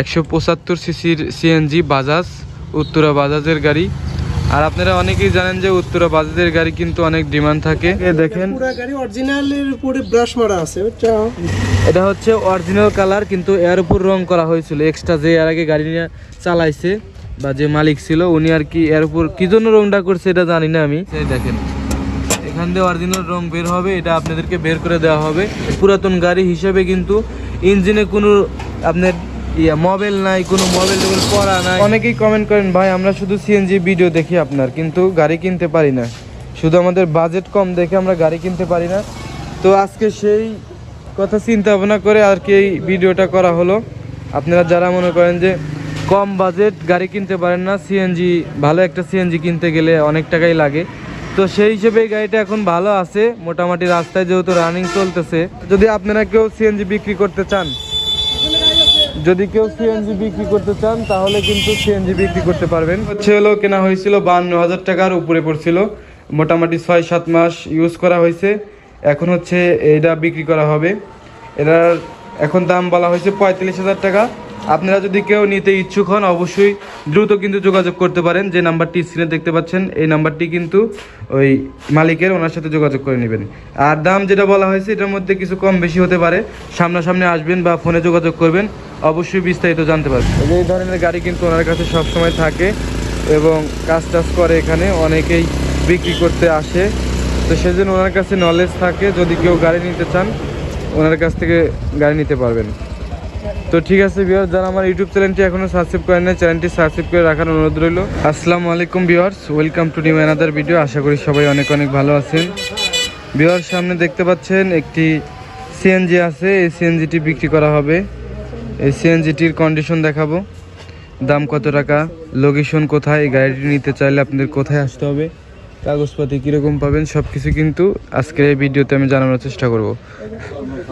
একশো পঁচাত্তর সিসির সিএনজি বাজাজ উত্তরা বাজাজের গাড়ি। আর আপনারা অনেকেই জানেন যে উত্তরা বাজাজের গাড়ি কিন্তু অনেক ডিমান্ড থাকে। এ দেখেন। গাড়ি অরিজিনালের উপরে ব্রাশ মারা আছে এটা হচ্ছে অরিজিনাল কালার কিন্তু এর উপর রং করা হয়েছিল। এক্সট্রা যে এর আগে গাড়ি নিয়ে চালাইছে বা যে মালিক ছিল উনি আর কি এর উপর কি জন্য রংটা করছে এটা জানি না আমি। দেখেন এখান দিয়ে অরিজিনাল রং বের হবে এটা আপনাদেরকে বের করে দেওয়া হবে। পুরাতন গাড়ি হিসেবে কিন্তু ইঞ্জিনে কোনো আপনার ইয়া নাই, কোনো নাই। অনেকেই কমেন্ট করেন, ভাই, আমরা শুধু সিএনজি ভিডিও দেখি আপনার, কিন্তু গাড়ি কিনতে পারি না। শুধু আমাদের বাজেট কম দেখে আমরা গাড়ি কিনতে পারি না। তো আজকে সেই কথা চিন্তা ভাবনা করে আর কি এই ভিডিওটা করা হলো। আপনারা যারা মনে করেন যে কম বাজেট গাড়ি কিনতে পারেন না সিএনজি ভালো একটা সিএনজি কিনতে গেলে অনেক টাকাই লাগে। তো সেই হিসেবে এই গাড়িটা এখন ভালো আছে, মোটামুটি রাস্তায় যেহেতু রানিং চলতেছে। যদি আপনারা কেউ সিএনজি বিক্রি করতে চান যদি কেউ সিএনজি বিক্রি করতে চান, তাহলে কিন্তু সিএনজি বিক্রি করতে পারবেন। হচ্ছে হলো কেনা হয়েছিল বান্ন হাজার টাকার উপরে পড়ছিল। মোটামুটি ছয় সাত মাস ইউজ করা হয়েছে। এখন হচ্ছে এটা বিক্রি করা হবে। এটার এখন দাম বলা হয়েছে পঁয়তাল্লিশ হাজার টাকা। আপনারা যদি কেউ নিতে ইচ্ছুক হন, অবশ্যই দ্রুত কিন্তু যোগাযোগ করতে পারেন। যে নাম্বারটি স্ক্রিনে দেখতে পাচ্ছেন, এই নাম্বারটি কিন্তু ওই মালিকের, ওনার সাথে যোগাযোগ করে নেবেন। আর দাম যেটা বলা হয়েছে, এটার মধ্যে কিছু কম বেশি হতে পারে। সামনাসামনি আসবেন বা ফোনে যোগাযোগ করবেন। অবশ্যই বিস্তারিত জানতে পারবেন এই ধরনের গাড়ি কিন্তু ওনার কাছে সবসময় থাকে এবং কাজ টাজ করে এখানে, অনেকেই বিক্রি করতে আসে। তো সেজন্য ওনার কাছে নলেজ থাকে, যদি কেউ গাড়ি নিতে চান, ওনার কাছ থেকে গাড়ি নিতে পারবেন। তো ঠিক আছে বিয়ার যারা আমার ইউটিউব চ্যানেলটি এখনও সাবস্ক্রাইব করেন না চ্যানেলটি সাবস্ক্রাইব করে রাখার অনুরোধ রইল। আসসালামু আলাইকুম বিয়ার্স welcome to new another video আশা করি সবাই অনেক অনেক ভালো আছেন। বিয়ার সামনে দেখতে পাচ্ছেন একটি সিএনজি আছে, এই সিএনজিটি বিক্রি করা হবে। এই সিএনজিটির কন্ডিশন দেখাবো। দাম কত টাকা লোকেশন কোথায় গাড়িটি নিতে চাইলে আপনাদের কোথায় আসতে হবে, কাগজপাতি কীরকম পাবেন সব কিছু কিন্তু আজকের এই ভিডিওতে আমি জানানোর চেষ্টা করব।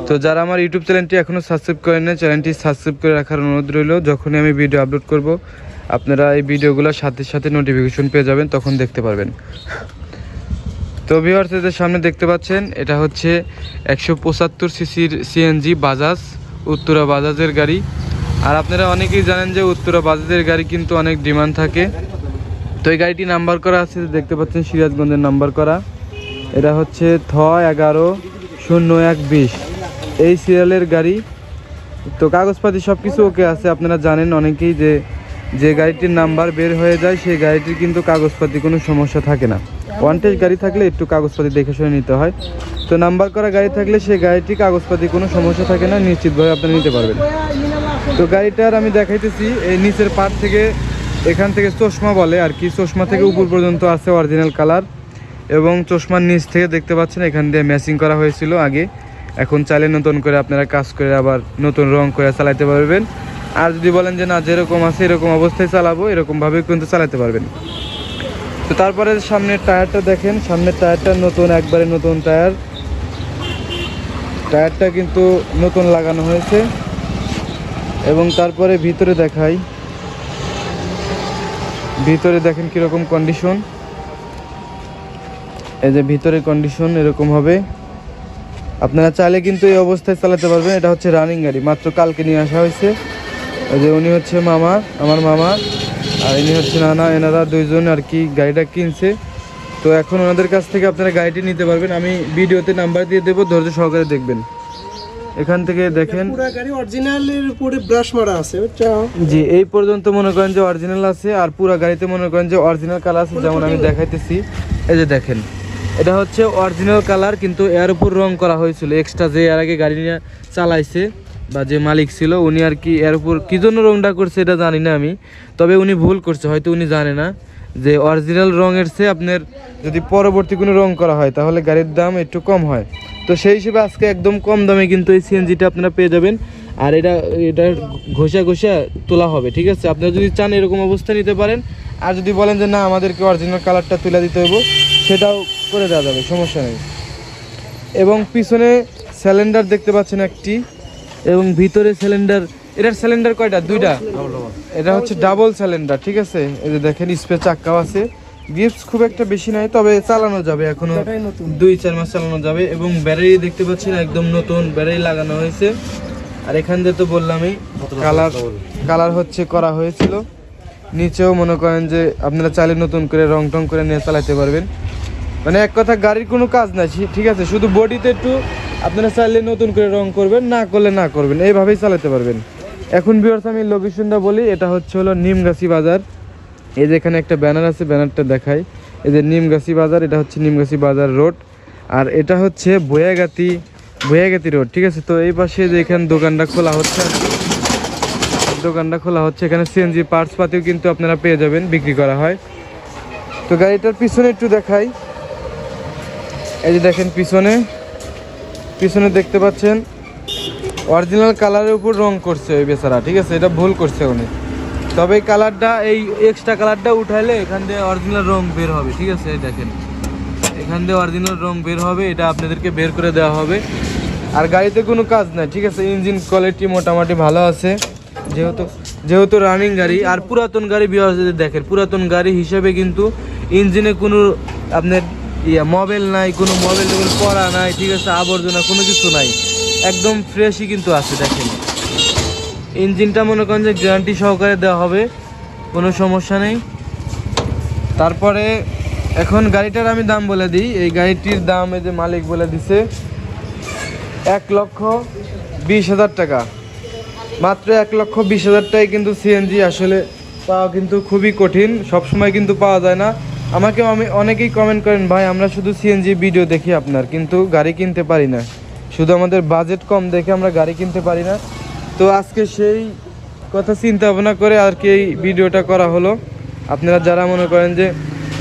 তো যারা আমার ইউটিউব চ্যানেলটি এখনও সাবস্ক্রাইব করেন না চ্যানেলটি সাবস্ক্রাইব করে রাখার অনুরোধ রইল, যখনই আমি ভিডিও আপলোড করব, আপনারা এই ভিডিওগুলোর সাথে সাথে নোটিফিকেশন পেয়ে যাবেন, তখন দেখতে পারবেন। তো ভিউয়ার্স এদের সামনে দেখতে পাচ্ছেন, এটা হচ্ছে একশো পঁচাত্তর সিসির সিএনজি বাজাজ উত্তরা বাজাজের গাড়ি। আর আপনারা অনেকেই জানেন যে উত্তরা বাজাজের গাড়ি কিন্তু অনেক ডিমান্ড থাকে। তো এই গাড়িটি নাম্বার করা আছে, দেখতে পাচ্ছেন সিরাজগঞ্জের নাম্বার করা। এটা হচ্ছে থ এগারো শূন্য এক বিশ। এই সিরিয়ালের গাড়ি। তো কাগজপাতি সব কিছু ওকে আছে, আপনারা জানেন অনেকেই যে যে গাড়িটির নাম্বার বের হয়ে যায়, সেই গাড়িটির কিন্তু কাগজপাতি কোনো সমস্যা থাকে না। ওয়ান্টেজ গাড়ি থাকলে একটু কাগজপাতি দেখে শুনে নিতে হয়। তো নাম্বার করা গাড়ি থাকলে সেই গাড়িটি কাগজপাতি কোনো সমস্যা থাকে না, নিশ্চিতভাবে আপনারা নিতে পারবেন। তো গাড়িটার আমি দেখাইতেছি, এই নিচের পার্ট থেকে এখান থেকে চশমা বলে আর কি, চশমা থেকে উপর পর্যন্ত আছে অরিজিনাল কালার এবং চশমার নিচ থেকে দেখতে পাচ্ছেন এখান দিয়ে ম্যাচিং করা হয়েছিল আগে। এখন চাইলে নতুন করে আপনারা কাজ করে আবার নতুন রং করে চালাতে পারবেন। আর যদি বলেন যে না, যেরকম আছে এরকম অবস্থায় চালাবো, এরকমভাবে কিন্তু চালাতে পারবেন। তো তারপরে সামনের টায়ারটা দেখেন, সামনের টায়ারটা নতুন, একবারে নতুন টায়ার। টায়ারটা কিন্তু নতুন লাগানো হয়েছে। এবং তারপরে ভিতরে দেখাই। ভিতরে দেখেন কীরকম কন্ডিশন এই যে ভিতরে কন্ডিশন এরকম হবে। আপনারা চাইলে কিন্তু এই অবস্থায় চালাতে পারবেন। এটা হচ্ছে রানিং গাড়ি। মাত্র কালকে নিয়ে আসা হয়েছে। এই যে উনি হচ্ছে মামা, আমার মামা। আর ইনি হচ্ছে নানা এনারা দুইজন আর কি গাড়িটা কিনছে। তো এখন ওনাদের কাছ থেকে আপনারা গাড়িটি নিতে পারবেন। আমি ভিডিওতে নাম্বার দিয়ে দেবো ধৈর্য সহকারে দেখবেন। এখান থেকে দেখেন। ব্রাশ মারা আছে জি এই পর্যন্ত মনে করেন যে অরিজিনাল আছে আর পুরো গাড়িতে মনে করেন যে অরিজিনাল কালার আছে যেমন আমি দেখাইতেছি। এই যে দেখেন এটা হচ্ছে অরিজিনাল কালার কিন্তু এর উপর রং করা হয়েছিল। এক্সট্রা যে এর আগে গাড়ি নিয়ে চালাইছে। বা যে মালিক ছিল, উনি আর কি এর উপর কী জন্য রংটা করছে এটা জানি না আমি। তবে উনি ভুল করছে, হয়তো উনি জানে না যে অরিজিনাল রঙের চেয়ে আপনার যদি পরবর্তী কোনো রং করা হয়, তাহলে গাড়ির দাম একটু কম হয়। তো সেই হিসেবে আজকে একদম কম দামে কিন্তু এই সিএনজিটা আপনারা পেয়ে যাবেন। আর এটা এটা ঘষা ঘষা তোলা হবে, ঠিক আছে? আপনারা যদি চান এরকম অবস্থা নিতে পারেন, আর যদি বলেন যে না, আমাদেরকে অরিজিনাল কালারটা তুলে দিতে হইব, সেটাও করে দেওয়া যাবে, সমস্যা নেই। এবং পিছনে সিলিন্ডার দেখতে পাচ্ছেন একটি। এবং ভিতরে সিলিন্ডার এটার সিলিন্ডার কয়টা? দুইটা? এটা হচ্ছে ডাবল সিলিন্ডার ঠিক আছে? এই যে দেখেন স্পে চাক্কাও আছে। গিফটস খুব একটা বেশি নাই তবে চালানো যাবে এখনও। দুই চার মাস চালানো যাবে এবং ব্যাটারি দেখতে পাচ্ছেন একদম নতুন ব্যাটারি লাগানো হয়েছে। আর এখান দিয়ে তো বললামই কালার কালার হচ্ছে করা হয়েছিল। নিচেও মনে করেন যে আপনারা চাইলে নতুন করে রং টং করে নিয়ে চালাতে পারবেন। মানে এক কথা গাড়ির কোনো কাজ নাই ঠিক আছে? শুধু বডিতে একটু আপনারা চাইলে নতুন করে রং করবেন, না করলে না করবেন, এইভাবেই চালাতে পারবেন। এখন বিয়ার্স আমি লোকেশনটা বলি, এটা হচ্ছে হলো নিমগাছি বাজার। এই যে এখানে একটা ব্যানার আছে ব্যানারটা দেখাই। এই যে নিমগাছি বাজার, এটা হচ্ছে নিমগাছি বাজার রোড আর এটা হচ্ছে বয়াগাতি বয়াগাতি রোড ঠিক আছে? তো এই পাশে যে এখানে দোকানটা খোলা হচ্ছে, দোকানটা খোলা হচ্ছে, এখানে সিএনজি পার্টস পাতিও কিন্তু আপনারা পেয়ে যাবেন, বিক্রি করা হয়। তো গাড়িটার পিছনে একটু দেখাই। এই যে দেখেন পিছনে। পিছনে দেখতে পাচ্ছেন অরিজিনাল কালারের উপর রং করছে ওই বেচারা, ঠিক আছে? এটা ভুল করছে উনি। তবে এই কালারটা এই এক্সট্রা কালারটা উঠাইলে এখান দিয়ে অরিজিনাল রং বের হবে, ঠিক আছে? দেখেন। এখান দিয়ে অরিজিনাল রং বের হবে, এটা আপনাদেরকে বের করে দেওয়া হবে। আর গাড়িতে কোনো কাজ নাই, ঠিক আছে? ইঞ্জিন কোয়ালিটি মোটামুটি ভালো আছে। যেহেতু যেহেতু রানিং গাড়ি, আর পুরাতন গাড়ি বিহার দেখেন, পুরাতন গাড়ি হিসেবে কিন্তু ইঞ্জিনে কোনো আপনার ইয়া মোবাইল নাই, কোনো মোবাইল টোবাইল পড়া নাই, ঠিক আছে, আবর্জনা, কোনো কিছু নাই। একদম ফ্রেশই কিন্তু আছে, দেখেন। ইঞ্জিনটা মনে করেন যে গ্যারান্টি সহকারে দেওয়া হবে, কোনো সমস্যা নেই। তারপরে, এখন গাড়িটার আমি দাম বলে দিই। এই গাড়িটির দাম এই যে মালিক বলে দিছে, এক লক্ষ বিশ হাজার টাকা। মাত্র এক লক্ষ বিশ হাজার টাকায় কিন্তু সিএনজি আসলে পাওয়া কিন্তু খুবই কঠিন সব সময় কিন্তু পাওয়া যায় না। আমাকে আমি অনেকেই কমেন্ট করেন, ভাই, আমরা শুধু সিএনজি ভিডিও দেখি আপনার, কিন্তু গাড়ি কিনতে পারি না। শুধু আমাদের বাজেট কম দেখে আমরা গাড়ি কিনতে পারি না। তো আজকে সেই কথা চিন্তা ভাবনা করে আর কি এই ভিডিওটা করা হলো। আপনারা যারা মনে করেন যে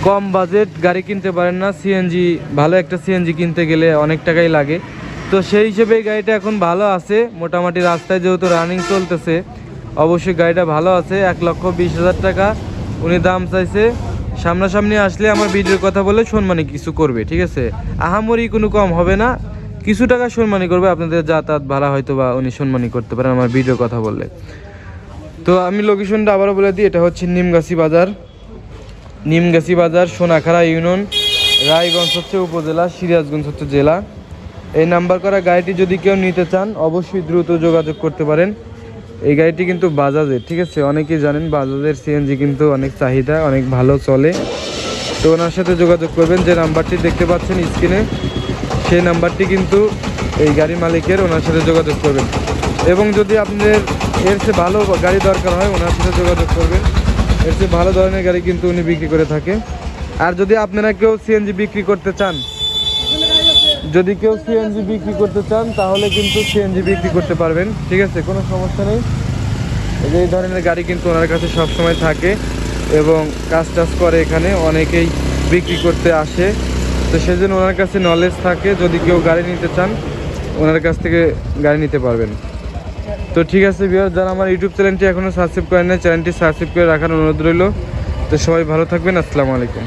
কম বাজেট গাড়ি কিনতে পারেন না সিএনজি ভালো একটা সিএনজি কিনতে গেলে অনেক টাকাই লাগে। তো সেই হিসেবে এই গাড়িটা এখন ভালো আছে, মোটামুটি রাস্তায় যেহেতু রানিং চলতেছে, অবশ্যই গাড়িটা ভালো আছে, এক লক্ষ বিশ হাজার টাকা। উনি দাম চাইছে সামনাসামনি আসলে আমার ভিডিওর কথা বলে সম্মানী কিছু করবে, ঠিক আছে? আহামরি কোনো কম হবে না। কিছু টাকা সম্মানী করবে, আপনাদের যাতায়াত ভাড়া হয়তো বা উনি সম্মানী করতে পারেন আমার ভিডিওর কথা বললে। তো আমি লোকেশনটা আবারও বলে দিই, এটা হচ্ছে নিমগাছি বাজার। নিমগাছি বাজার, সোনাখাড়া ইউনিয়ন, রায়গঞ্জ হচ্ছে উপজেলা, সিরাজগঞ্জ হচ্ছে জেলা। এই নাম্বার করা গাড়িটি যদি কেউ নিতে চান, অবশ্যই দ্রুত যোগাযোগ করতে পারেন। এই গাড়িটি কিন্তু বাজাজের, ঠিক আছে? অনেকেই জানেন বাজাজের সিএনজি কিন্তু অনেক চাহিদা, অনেক ভালো চলে। তো ওনার সাথে যোগাযোগ করবেন, যে নাম্বারটি দেখতে পাচ্ছেন স্ক্রিনে, সেই নাম্বারটি কিন্তু এই গাড়ি মালিকের, ওনার সাথে যোগাযোগ করবেন। এবং যদি আপনাদের এর চেয়ে ভালো গাড়ি দরকার হয়, ওনার সাথে যোগাযোগ করবেন। এর চেয়ে ভালো ধরনের গাড়ি কিন্তু উনি বিক্রি করে থাকে। আর যদি আপনারা কেউ সিএনজি বিক্রি করতে চান যদি কেউ সিএনজি বিক্রি করতে চান, তাহলে কিন্তু সিএনজি বিক্রি করতে পারবেন। ঠিক আছে? কোনো সমস্যা নেই। এই ধরনের গাড়ি কিন্তু ওনার কাছে সব সময় থাকে এবং কাজ টাজ করে এখানে। অনেকেই বিক্রি করতে আসে। তো সেজন্য ওনার কাছে নলেজ থাকে। যদি কেউ গাড়ি নিতে চান, ওনার কাছ থেকে গাড়ি নিতে পারবেন। তো ঠিক আছে বিহার যারা আমার ইউটিউব চ্যানেলটি এখনও সাবস্ক্রাইব করেন না চ্যানেলটি সাবস্ক্রাইব করে রাখার অনুরোধ রইল। তো সবাই ভালো থাকবেন। আসসালামু আলাইকুম।